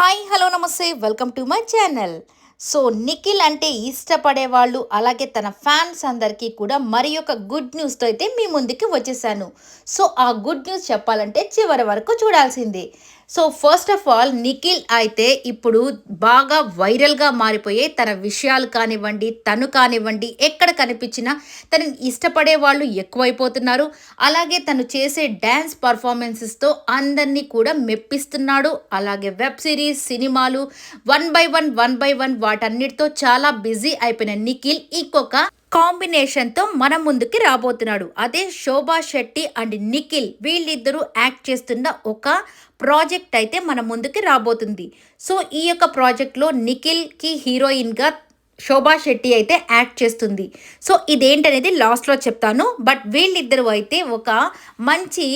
Hi hello నమస్తే welcome to my channel. So Nikhil అంటే ఇష్టపడే వాళ్ళు అలాగే తన ఫ్యాన్స్ అందరికీ కూడా మరి ఒక గుడ్ న్యూస్తో అయితే మీ ముందుకి వచ్చేసాను. సో ఆ గుడ్ న్యూస్ చెప్పాలంటే చివరి వరకు చూడాల్సిందే. So first of all Nikhil అయితే ఇప్పుడు బాగా వైరల్గా మారిపోయే తన విషయాలు కానివ్వండి తను కానివ్వండి ఎక్కడ కనిపించినా తనని ఇష్టపడే వాళ్ళు ఎక్కువైపోతున్నారు. అలాగే తను చేసే డ్యాన్స్ పర్ఫార్మెన్సెస్తో అందరినీ కూడా మెప్పిస్తున్నాడు. అలాగే వెబ్ సిరీస్ సినిమాలు one by one one by one వాటన్నిటితో చాలా బిజీ అయిపోయిన నిఖిల్ ఇంకొక కాంబినేషన్తో మన ముందుకి రాబోతున్నాడు. అదే శోభా శెట్టి అండ్ నిఖిల్ వీళ్ళిద్దరూ యాక్ట్ చేస్తున్న ఒక ప్రాజెక్ట్ అయితే మన ముందుకి రాబోతుంది. సో ఈ యొక్క ప్రాజెక్ట్లో నిఖిల్కి హీరోయిన్గా శోభా శెట్టి అయితే యాక్ట్ చేస్తుంది. సో ఇదేంటనేది లాస్ట్లో చెప్తాను. బట్ వీళ్ళిద్దరూ అయితే ఒక మంచి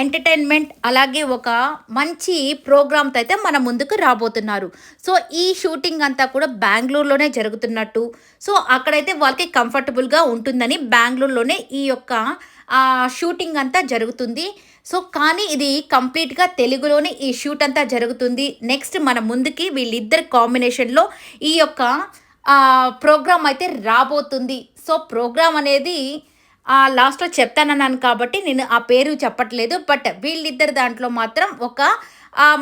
ఎంటర్టైన్మెంట్ అలాగే ఒక మంచి ప్రోగ్రామ్తో అయితే మన ముందుకు రాబోతున్నారు. సో ఈ షూటింగ్ అంతా కూడా బెంగళూరులోనే జరుగుతున్నట్టు. సో అక్కడైతే వాళ్ళకి కంఫర్టబుల్గా ఉంటుందని బెంగళూరులోనే ఈ యొక్క షూటింగ్ అంతా జరుగుతుంది. సో కానీ ఇది కంప్లీట్గా తెలుగులోనే ఈ షూట్ అంతా జరుగుతుంది. నెక్స్ట్ మన ముందుకి వీళ్ళిద్దరి కాంబినేషన్లో ఈ యొక్క ప్రోగ్రామ్ అయితే రాబోతుంది. సో ప్రోగ్రామ్ అనేది లాస్ట్లో చెప్తానన్నాను కాబట్టి నేను ఆ పేరు చెప్పట్లేదు బట్ వీళ్ళిద్దరు దాంట్లో మాత్రం ఒక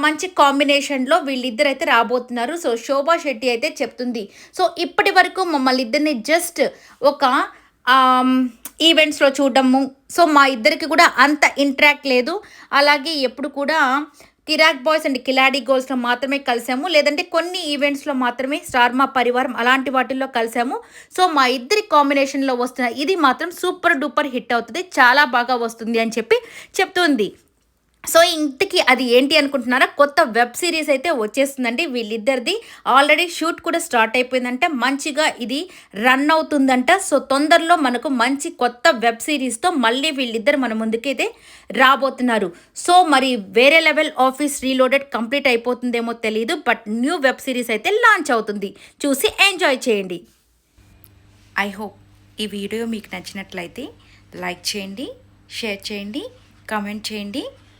మంచి కాంబినేషన్లో వీళ్ళిద్దరు అయితే రాబోతున్నారు. సో శోభా శెట్టి అయితే చెప్తుంది. సో ఇప్పటి వరకు మమ్మల్ని ఇద్దరిని జస్ట్ ఒక ఈవెంట్స్లో చూడడము. సో మా ఇద్దరికి కూడా అంత ఇంట్రాక్ట్ లేదు. అలాగే ఎప్పుడు కూడా కిరాక్ బాయ్స్ అండ్ కిలాడీ గోల్స్లో మాత్రమే కలిసాము. లేదంటే కొన్ని ఈవెంట్స్లో మాత్రమే స్టార్ మా పరివారం అలాంటి వాటిల్లో కలిసాము. సో మా ఇద్దరి కాంబినేషన్లో వస్తున్న ఇది మాత్రం సూపర్ డూపర్ హిట్ అవుతుంది. చాలా బాగా వస్తుంది అని చెప్పి చెప్తుంది. సో ఇంటికి అది ఏంటి అనుకుంటున్నారా? కొత్త వెబ్ సిరీస్ అయితే వచ్చేస్తుందండి వీళ్ళిద్దరిది. ఆల్రెడీ షూట్ కూడా స్టార్ట్ అయిపోయిందంటే. మంచిగా ఇది రన్ అవుతుందంట. సో తొందరలో మనకు మంచి కొత్త వెబ్ సిరీస్తో మళ్ళీ వీళ్ళిద్దరు మన ముందుకైతే రాబోతున్నారు. సో మరి వేరే లెవెల్ ఆఫీస్ రీలోడెడ్ కంప్లీట్ అయిపోతుందేమో తెలియదు బట్ న్యూ వెబ్ సిరీస్ అయితే లాంచ్ అవుతుంది. చూసి ఎంజాయ్ చేయండి. ఐ హోప్ ఈ వీడియో మీకు నచ్చినట్లయితే లైక్ చేయండి షేర్ చేయండి కామెంట్ చేయండి.